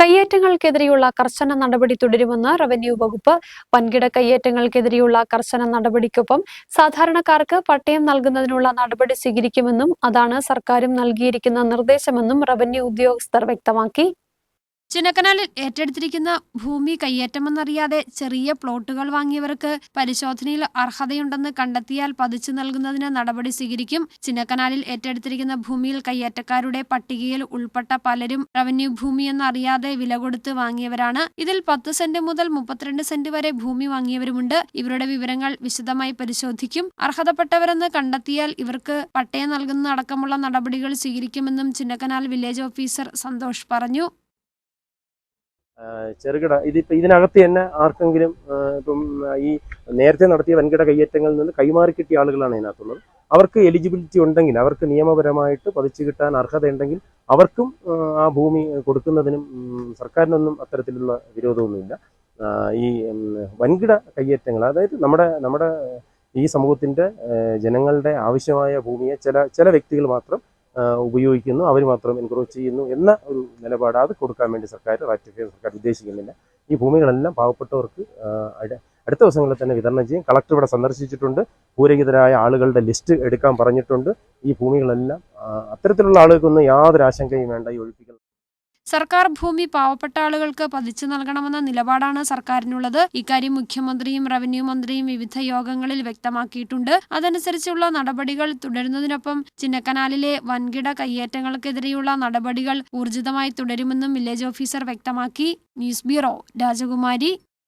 കയ്യേറ്റങ്ങൾക്കെതിരെയുള്ള കർശന നടപടി തുടരുമെന്ന് റവന്യൂ വകുപ്പ്. വൻകിട കയ്യേറ്റങ്ങൾക്കെതിരെയുള്ള കർശന നടപടിക്കൊപ്പം സാധാരണക്കാർക്ക് പട്ടയം നൽകുന്നതിനുള്ള നടപടി സ്വീകരിക്കുമെന്നും അതാണ് സർക്കാരും നൽകിയിരിക്കുന്ന നിർദ്ദേശമെന്നും റവന്യൂ ഉദ്യോഗസ്ഥർ വ്യക്തമാക്കി. ചിന്നക്കനാലിൽ ഏറ്റെടുത്തിരിക്കുന്ന ഭൂമി കയ്യേറ്റമെന്നറിയാതെ ചെറിയ പ്ലോട്ടുകൾ വാങ്ങിയവർക്ക് പരിശോധനയിൽ അർഹതയുണ്ടെന്ന് കണ്ടെത്തിയാൽ പതിച്ചു നൽകുന്നതിന് നടപടി സ്വീകരിക്കും. ചിന്നക്കനാലിൽ ഏറ്റെടുത്തിരിക്കുന്ന ഭൂമിയിൽ കയ്യേറ്റക്കാരുടെ പട്ടികയിൽ ഉൾപ്പെട്ട പലരും റവന്യൂ ഭൂമിയെന്നറിയാതെ വില കൊടുത്ത് വാങ്ങിയവരാണ്. ഇതിൽ പത്ത് സെന്റ് മുതൽ മുപ്പത്തിരണ്ട് സെന്റ് വരെ ഭൂമി വാങ്ങിയവരുമുണ്ട്. ഇവരുടെ വിവരങ്ങൾ വിശദമായി പരിശോധിക്കും. അർഹതപ്പെട്ടവരെന്ന് കണ്ടെത്തിയാൽ ഇവർക്ക് പട്ടയം നൽകുന്നതടക്കമുള്ള നടപടികൾ സ്വീകരിക്കുമെന്നും ചിന്നക്കനാൽ വില്ലേജ് ഓഫീസർ സന്തോഷ് പറഞ്ഞു. ചെറുകിട ഇതിപ്പോ ഇതിനകത്ത് തന്നെ ആർക്കെങ്കിലും ഇപ്പം ഈ നേരത്തെ നടത്തിയ വൻകിട കയ്യേറ്റങ്ങളിൽ നിന്ന് കൈമാറി കിട്ടിയ ആളുകളാണ് ഇതിനകത്തുള്ളത്. അവർക്ക് എലിജിബിലിറ്റി ഉണ്ടെങ്കിൽ അവർക്ക് നിയമപരമായിട്ട് പതിച്ചു കിട്ടാൻ അർഹതയുണ്ടെങ്കിൽ അവർക്കും ആ ഭൂമി കൊടുക്കുന്നതിനും സർക്കാരിനൊന്നും അത്തരത്തിലുള്ള വിരോധമൊന്നുമില്ല. ഈ വൻകിട കയ്യേറ്റങ്ങൾ അതായത് നമ്മുടെ നമ്മുടെ ഈ സമൂഹത്തിന്റെ ജനങ്ങളുടെ ആവശ്യമായ ഭൂമിയെ ചില ചില വ്യക്തികൾ മാത്രം ഉപയോഗിക്കുന്നു. അവർ മാത്രം എൻക്രോച്ച് ചെയ്യുന്നു എന്ന ഒരു നിലപാട് അത് കൊടുക്കാൻ വേണ്ടി സർക്കാർ റാറ്റിഫൈ സർക്കാർ ഉദ്ദേശിക്കുന്നില്ല. ഈ ഭൂമികളെല്ലാം പാവപ്പെട്ടവർക്ക് അടുത്ത ദിവസങ്ങളിൽ തന്നെ വിതരണം ചെയ്യും. കളക്ടർ ഇവിടെ സന്ദർശിച്ചിട്ടുണ്ട്. ഭൂരഹിതരായ ആളുകളുടെ ലിസ്റ്റ് എടുക്കാൻ പറഞ്ഞിട്ടുണ്ട്. ഈ ഭൂമികളെല്ലാം അത്തരത്തിലുള്ള ആളുകൾക്കൊന്നും യാതൊരു ആശങ്കയും വേണ്ട. ഈ സർക്കാർ ഭൂമി പാവപ്പെട്ട ആളുകൾക്ക് പതിച്ചു നൽകണമെന്ന നിലപാടാണ് സർക്കാരിനുള്ളത്. ഇക്കാര്യം മുഖ്യമന്ത്രിയും റവന്യൂ മന്ത്രിയും വിവിധ യോഗങ്ങളിൽ വ്യക്തമാക്കിയിട്ടുണ്ട്. അതനുസരിച്ചുള്ള നടപടികൾ തുടരുന്നതിനൊപ്പം ചിന്നക്കനാലിലെ വൻകിട കയ്യേറ്റങ്ങൾക്കെതിരെയുള്ള നടപടികൾ ഊർജിതമായി തുടരുമെന്നും വില്ലേജ് ഓഫീസർ വ്യക്തമാക്കി. News bureau Rajakumari.